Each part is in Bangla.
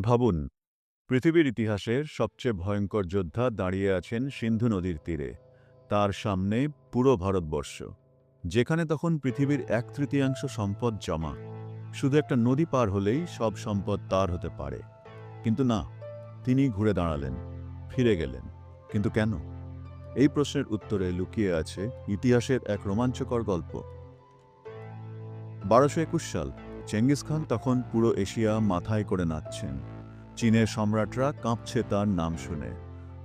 ভাবুন, পৃথিবীর ইতিহাসের সবচেয়ে ভয়ঙ্কর যোদ্ধা দাঁড়িয়ে আছেন সিন্ধু নদীর তীরে, তার সামনে পুরো ভারতবর্ষ। যেখানে তখন পৃথিবীর এক তৃতীয়াংশ সম্পদ জমা। শুধু একটা নদী পার হলেই সব সম্পদ তার হতে পারে। কিন্তু না, তিনি ঘুরে দাঁড়ালেন, ফিরে গেলেন। কিন্তু কেন? এই প্রশ্নের উত্তরে লুকিয়ে আছে ইতিহাসের এক রোমাঞ্চকর গল্প। বারোশো একুশ সাল চেঙ্গিস খান তখন পুরো এশিয়া মাথায় করে নাচছেন। চীনের সম্রাটরা কাঁপছে তার নাম শুনে।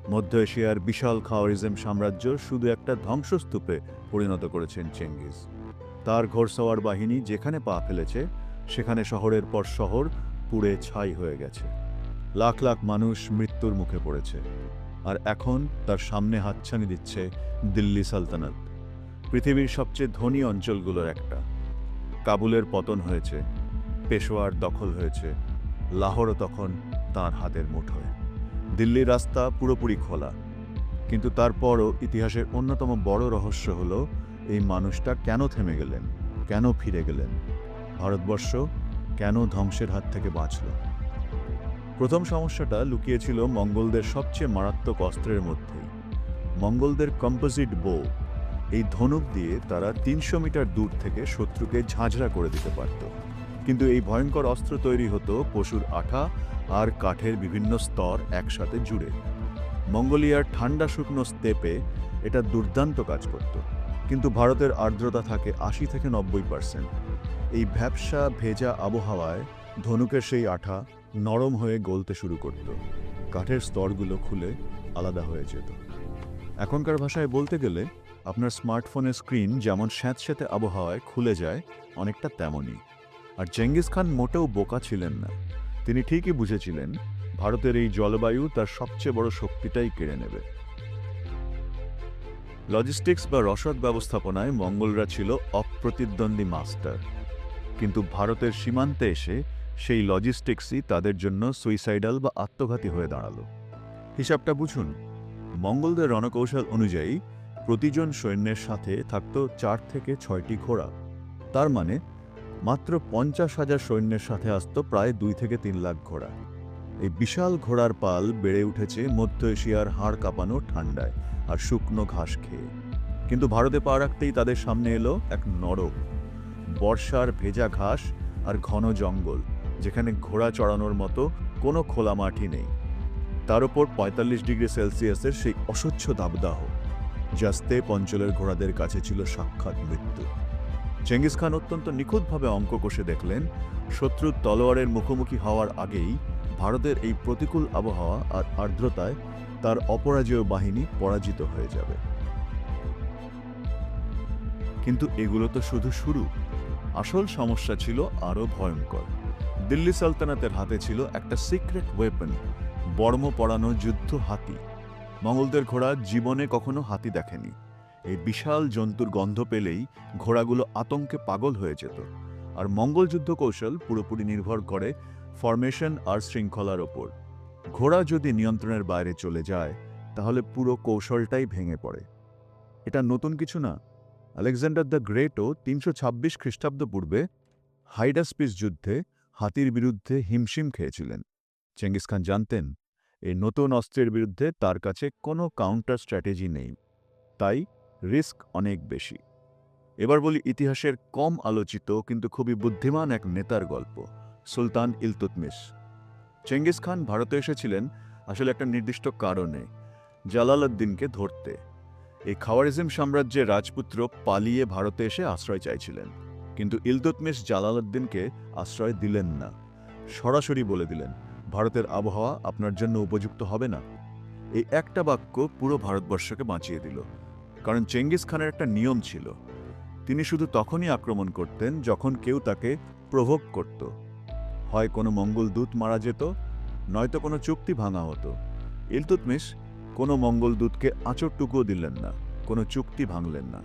মধ্য এশিয়ার বিশাল খাওয়ারিজম সাম্রাজ্য শুধু একটা ধ্বংসস্তূপে পরিণত করেছেন চেঙ্গিস। তার ঘোড়সওয়ার বাহিনী যেখানে পা ফেলেছে, সেখানে শহরের পর শহর পুড়ে ছাই হয়ে গেছে। লাখ লাখ মানুষ মৃত্যুর মুখে পড়েছে। আর এখন তার সামনে হাতছানি দিচ্ছে দিল্লি সালতানাত। পৃথিবীর সবচেয়ে ধনী অঞ্চলগুলোর একটা। কাবুলের পতন হয়েছে। পেশোয়ার দখল হয়েছে। লাহোরও তখন তার হাতের মুঠোয়। দিল্লির রাস্তা পুরোপুরি খোলা। কিন্তু তারপরও ইতিহাসের অন্যতম বড় রহস্য হল, এই মানুষটা কেন থেমে গেলেন? কেন ফিরে গেলেন? ভারতবর্ষ কেন ধ্বংসের হাত থেকে বাঁচল? প্রথম সমস্যাটা লুকিয়েছিল মঙ্গলদের সবচেয়ে মারাত্মক অস্ত্রের মধ্যেই। মঙ্গলদের কম্পোজিট বো এই ধনুক দিয়ে তারা তিনশো মিটার দূর থেকে শত্রুকে ঝাঁঝরা করে দিতে পারত। কিন্তু এই ভয়ঙ্কর অস্ত্র তৈরি হতো পশুর আঠা আর কাঠের বিভিন্ন স্তর একসাথে জুড়ে। মঙ্গোলিয়ার ঠান্ডা শুকনো স্তেপে এটা দুর্দান্ত কাজ করত। কিন্তু ভারতের আর্দ্রতা থাকে আশি থেকে নব্বই পার্সেন্ট। এই ভ্যাবসা, ভেজা আবহাওয়ায় ধনুকের সেই আঠা নরম হয়ে গলতে শুরু করত। কাঠের স্তরগুলো খুলে আলাদা হয়ে যেত। এখনকার ভাষায় বলতে গেলে, আপনার স্মার্টফোনের স্ক্রিন যেমন স্যাঁতস্যাঁতে আবহাওয়ায় খুলে যায়, অনেকটা তেমনই। আর চেঙ্গিস খান মোটেও বোকা ছিলেন না। তিনি ঠিকই বুঝেছিলেন, ভারতের এই জলবায়ু তার সবচেয়ে বড় শক্তিটাই কেড়ে নেবে। লজিস্টিক্স বা রসদ ব্যবস্থাপনায় মঙ্গলরা ছিল অপ্রতিদ্বন্দ্বী মাস্টার। কিন্তু ভারতের সীমান্তে এসে সেই লজিস্টিক্সই তাদের জন্য সুইসাইডাল বা আত্মঘাতী হয়ে দাঁড়াল। হিসাবটা বুঝুন, মঙ্গলদের রণকৌশল অনুযায়ী প্রতিজন সৈন্যের সাথে থাকত চার থেকে ছয়টি ঘোড়া। তার মানে মাত্র পঞ্চাশ হাজার সৈন্যের সাথে আসত প্রায় দুই থেকে তিন লাখ ঘোড়া। এই বিশাল ঘোড়ার পাল বেড়ে উঠেছে মধ্য এশিয়ার হাড় কাঁপানো ঠান্ডায় আর শুকনো ঘাস খেয়ে। কিন্তু ভারতে পা রাখতেই তাদের সামনে এলো এক নরক। বর্ষার ভেজা ঘাস আর ঘন জঙ্গল, যেখানে ঘোড়া চড়ানোর মতো কোনো খোলা মাঠই নেই। তার উপর পঁয়তাল্লিশ ডিগ্রি সেলসিয়াসের সেই অস্বচ্ছ দাবদাহ, যা স্তেপ অঞ্চলের ঘোড়াদের কাছে ছিল সাক্ষাৎ মৃত্যু। চেঙ্গিস খান অত্যন্ত নিখুঁতভাবে অঙ্ক কষে দেখলেন, শত্রুর তলোয়ারের মুখোমুখি হওয়ার আগেই ভারতের এই প্রতিকূল আবহাওয়া আর আর্দ্রতায় তার অপরাজেয় বাহিনী পরাজিত হয়ে যাবে। কিন্তু এগুলো তো শুধু শুরু। আসল সমস্যা ছিল আরও ভয়ঙ্কর। দিল্লি সালতানাতের হাতে ছিল একটা সিক্রেট ওয়েপন বর্ম পড়ানো যুদ্ধ হাতি। মঙ্গলদের ঘোড়া জীবনে কখনো হাতি দেখেনি। এই বিশাল জন্তুর গন্ধ পেলেই ঘোড়াগুলো আতঙ্কে পাগল হয়ে যেত। আর মঙ্গল যুদ্ধ কৌশল পুরোপুরি নির্ভর করে ফরমেশন আর শৃঙ্খলার ওপর। ঘোড়া যদি নিয়ন্ত্রণের বাইরে চলে যায়, তাহলে পুরো কৌশলটাই ভেঙে পড়ে। এটা নতুন কিছু না। আলেকজান্ডার দ্য গ্রেটও তিনশো ছাব্বিশ খ্রিস্টাব্দ পূর্বে হাইডাসপিস যুদ্ধে হাতির বিরুদ্ধে হিমশিম খেয়েছিলেন। চেঙ্গিস খান জানতেন, এই নতুন অস্ত্রের বিরুদ্ধে তার কাছে কোনো কাউন্টার স্ট্র্যাটেজি নেই। তাই রিস্ক অনেক বেশি। এবার বলি ইতিহাসের কম আলোচিত কিন্তু খুবই বুদ্ধিমান এক নেতার গল্প, সুলতান ইলতুতমিশ। চেঙ্গিস খান ভারতে এসেছিলেন আসলে একটা নির্দিষ্ট কারণে জালালউদ্দিনকে ধরতে। এই খাওয়ারিজম সাম্রাজ্যের রাজপুত্র পালিয়ে ভারতে এসে আশ্রয় চাইছিলেন। কিন্তু ইলতুতমিশ জালালউদ্দিনকে আশ্রয় দিলেন না। সরাসরি বলে দিলেন, ভারতের আবহাওয়া আপনার জন্য উপযুক্ত হবে না। এই একটা বাক্য পুরো ভারতবর্ষকে বাঁচিয়ে দিল। কারণ চেঙ্গিস খানের একটা নিয়ম ছিল। তিনি শুধু তখনই আক্রমণ করতেন যখন কেউ তাকে প্রভোগ করত। হয় কোনো মঙ্গল দূত মারা যেত, নয়তো কোনো চুক্তি ভাঙা হতো। ইলতুতমিশ কোনো মঙ্গল দূতকে আঁচড়টুকুও দিলেন না, কোনো চুক্তি ভাঙলেন না।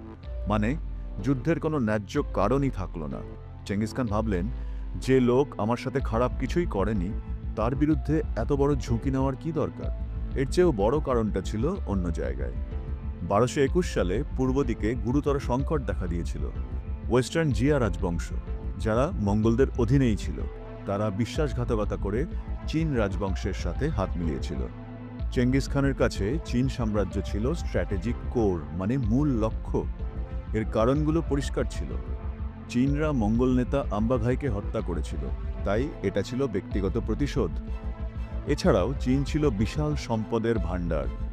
মানে যুদ্ধের কোনো ন্যায্য কারণই থাকল না। চেঙ্গিস খান ভাবলেন, যে লোক আমার সাথে খারাপ কিছুই করেনি, তার বিরুদ্ধে এত বড় ঝুঁকি নেওয়ার কি দরকার? এর চেয়েও বড় কারণটা ছিল অন্য জায়গায়। বারোশো একুশ সালে পূর্ব দিকে গুরুতর সংকট দেখা দিয়েছিল। ওয়েস্টার্ন জিয়া রাজবংশ, যারা মঙ্গলদের অধীনেই ছিল, তারা বিশ্বাসঘাতকতা করে চীন রাজবংশের সাথে হাত মিলিয়েছিল। চেঙ্গিস খানের কাছে চীন সাম্রাজ্য ছিল স্ট্র্যাটেজিক কোর মানে মূল লক্ষ্য। এর কারণগুলো পরিষ্কার ছিল। চীনরা মঙ্গল নেতা আম্বাভাইকে হত্যা করেছিল, তাই এটা ছিল ব্যক্তিগত প্রতিশোধ। এছাড়াও চীন ছিল বিশাল সম্পদের ভাণ্ডার।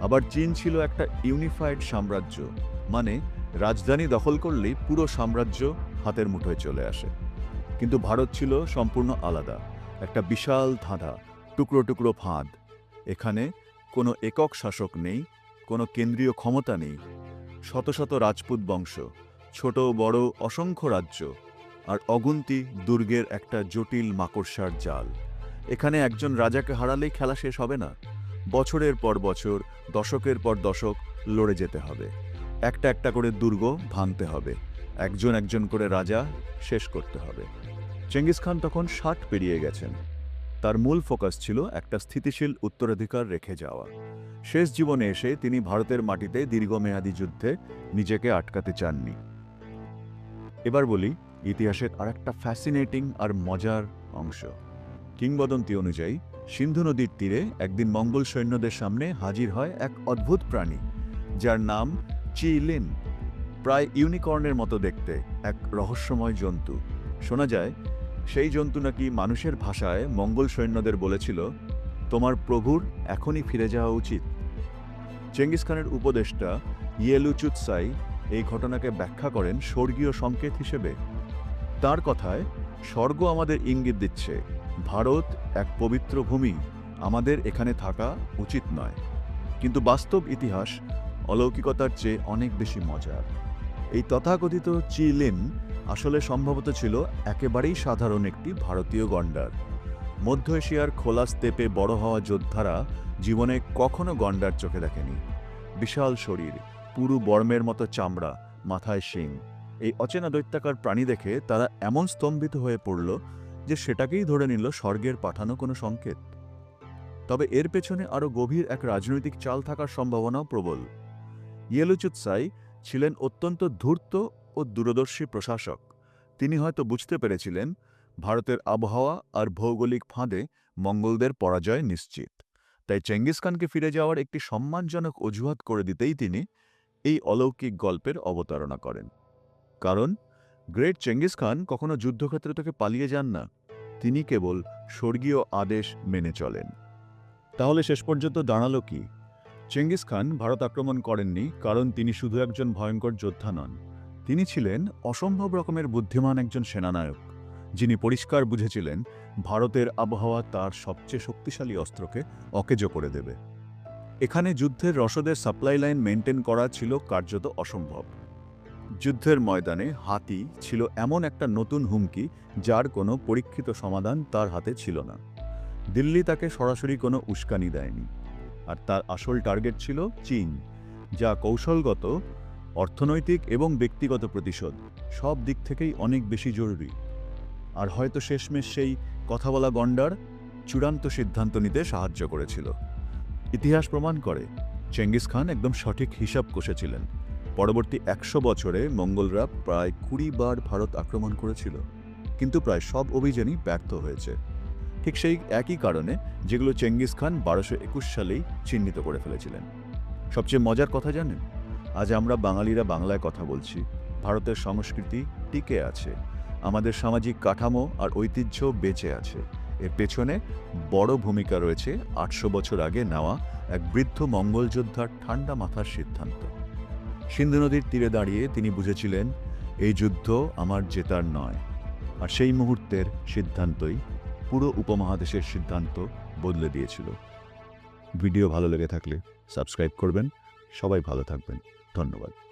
আবার চীন ছিল একটা ইউনিফাইড সাম্রাজ্য মানে রাজধানী দখল করলেই পুরো সাম্রাজ্য হাতের মুঠোয় চলে আসে। কিন্তু ভারত ছিল সম্পূর্ণ আলাদা, একটা বিশাল ধাঁধা, টুকরো টুকরো ফাঁদ। এখানে কোনো একক শাসক নেই, কোনো কেন্দ্রীয় ক্ষমতা নেই, শত শত রাজপুত বংশ, ছোট, বড়, অসংখ্য রাজ্য আর অগুন্তি দুর্গের একটা জটিল মাকড়সার জাল। এখানে একজন রাজাকে হারালেই খেলা শেষ হবে না। বছরের পর বছর, দশকের পর দশক লড়ে যেতে হবে। একটা একটা করে দুর্গ ভাঙতে হবে। একজন একজন করে রাজা শেষ করতে হবে। চেঙ্গিস খান তখন ষাট পেরিয়ে গেছেন। তার মূল ফোকাস ছিল একটা স্থিতিশীল উত্তরাধিকার রেখে যাওয়া। শেষ জীবনে এসে তিনি ভারতের মাটিতে দীর্ঘমেয়াদী যুদ্ধে নিজেকে আটকাতে চাননি। এবার বলি, ইতিহাসের আর একটা ফ্যাসিনেটিং আর মজার অংশ। কিংবদন্তি অনুযায়ী সিন্ধু নদীর তীরে একদিন মঙ্গল সৈন্যদের সামনে হাজির হয় এক অদ্ভুত প্রাণী, যার নাম চিলিন। প্রায় ইউনিকর্নের মতো দেখতে, এক রহস্যময় জন্তু। শোনা যায়, সেই জন্তু নাকি মানুষের ভাষায় মঙ্গল সৈন্যদের বলেছিল, তোমার প্রভুর এখনই ফিরে যাওয়া উচিত। চেঙ্গিস খানের উপদেষ্টা ইয়েলুচুৎসাই এই ঘটনাকে ব্যাখ্যা করেন স্বর্গীয় সংকেত হিসেবে। তার কথায়, স্বর্গ আমাদের ইঙ্গিত দিচ্ছে। ভারত এক পবিত্র ভূমি। আমাদের এখানে থাকা উচিত নয়। কিন্তু বাস্তব ইতিহাস অলৌকিকতার চেয়ে অনেক বেশি মজার। এই তথাকথিত চিলিন আসলে সম্ভবত ছিল একেবারেই সাধারণ একটি ভারতীয় গন্ডার। মধ্য এশিয়ার খোলা স্তেপে বড় হওয়া যোদ্ধারা জীবনে কখনো গন্ডার চোখে দেখেনি। বিশাল শরীর, পুরু বর্মের মতো চামড়া, মাথায় শিং। এই অচেনা দৈত্যাকার প্রাণী দেখে তারা এমন স্তম্ভিত হয়ে পড়ল যে সেটাকেই ধরে নিল স্বর্গের পাঠানো কোনো সংকেত। তবে এর পেছনে আরও গভীর এক রাজনৈতিক চাল থাকার সম্ভাবনাও প্রবল। ইয়েলুচুৎসাই ছিলেন অত্যন্ত ধূর্ত ও দূরদর্শী প্রশাসক। তিনি হয়তো বুঝতে পেরেছিলেন, ভারতের আবহাওয়া আর ভৌগোলিক ফাঁদে মঙ্গলদের পরাজয় নিশ্চিত। তাই চেঙ্গিস খানকে ফিরে যাওয়ার একটি সম্মানজনক অজুহাত করে দিতেই তিনি এই অলৌকিক গল্পের অবতারণা করেন। কারণ গ্রেট চেঙ্গিস খান কখনো যুদ্ধক্ষেত্র থেকে পালিয়ে যান না। তিনি কেবল স্বর্গীয় আদেশ মেনে চলেন। তাহলে শেষ পর্যন্ত দাঁড়াল কি? চেঙ্গিস খান ভারত আক্রমণ করেননি, কারণ তিনি শুধু একজন ভয়ঙ্কর যোদ্ধা নন। তিনি ছিলেন অসম্ভব রকমের বুদ্ধিমান একজন সেনানায়ক, যিনি পরিষ্কার বুঝেছিলেন ভারতের আবহাওয়া তার সবচেয়ে শক্তিশালী অস্ত্রকে অকেজো করে দেবে। এখানে যুদ্ধের রসদের সাপ্লাই লাইন মেনটেন করা ছিল কার্যত অসম্ভব। যুদ্ধের ময়দানে হাতি ছিল এমন একটা নতুন হুমকি যার কোনো পরীক্ষিত সমাধান তার হাতে ছিল না। দিল্লি তাকে সরাসরি কোনো উস্কানি দেয়নি। আর তার আসল টার্গেট ছিল চীন, যা কৌশলগত, অর্থনৈতিক এবং ব্যক্তিগত প্রতিশোধ সব দিক থেকেই অনেক বেশি জরুরি। আর হয়তো শেষমেশ সেই কথা বলা গন্ডার চূড়ান্ত সিদ্ধান্ত নিতে সাহায্য করেছিল। ইতিহাস প্রমাণ করে, চেঙ্গিস খান একদম সঠিক হিসাব কষেছিলেন। পরবর্তী একশো বছরে মঙ্গলরা প্রায় কুড়ি বার ভারত আক্রমণ করেছিল, কিন্তু প্রায় সব অভিযানই ব্যর্থ হয়েছে। ঠিক সেই একই কারণে যেগুলো চেঙ্গিস খান বারোশো একুশ সালেই চিহ্নিত করে ফেলেছিলেন। সবচেয়ে মজার কথা জানেন? আজ আমরা বাঙালিরা বাংলায় কথা বলছি। ভারতের সংস্কৃতি টিকে আছে। আমাদের সামাজিক কাঠামো আর ঐতিহ্য বেঁচে আছে। এর পেছনে বড় ভূমিকা রয়েছে আটশো বছর আগে নেওয়া এক বৃদ্ধ মঙ্গল যোদ্ধার ঠান্ডা মাথার সিদ্ধান্ত। সিন্ধু নদীর তীরে দাঁড়িয়ে তিনি বুঝেছিলেন, এই যুদ্ধ আমার জেতার নয়। আর সেই মুহূর্তের সিদ্ধান্তই পুরো উপমহাদেশের সিদ্ধান্ত বদলে দিয়েছিল। ভিডিও ভালো লেগে থাকলে সাবস্ক্রাইব করবেন। সবাই ভালো থাকবেন। ধন্যবাদ।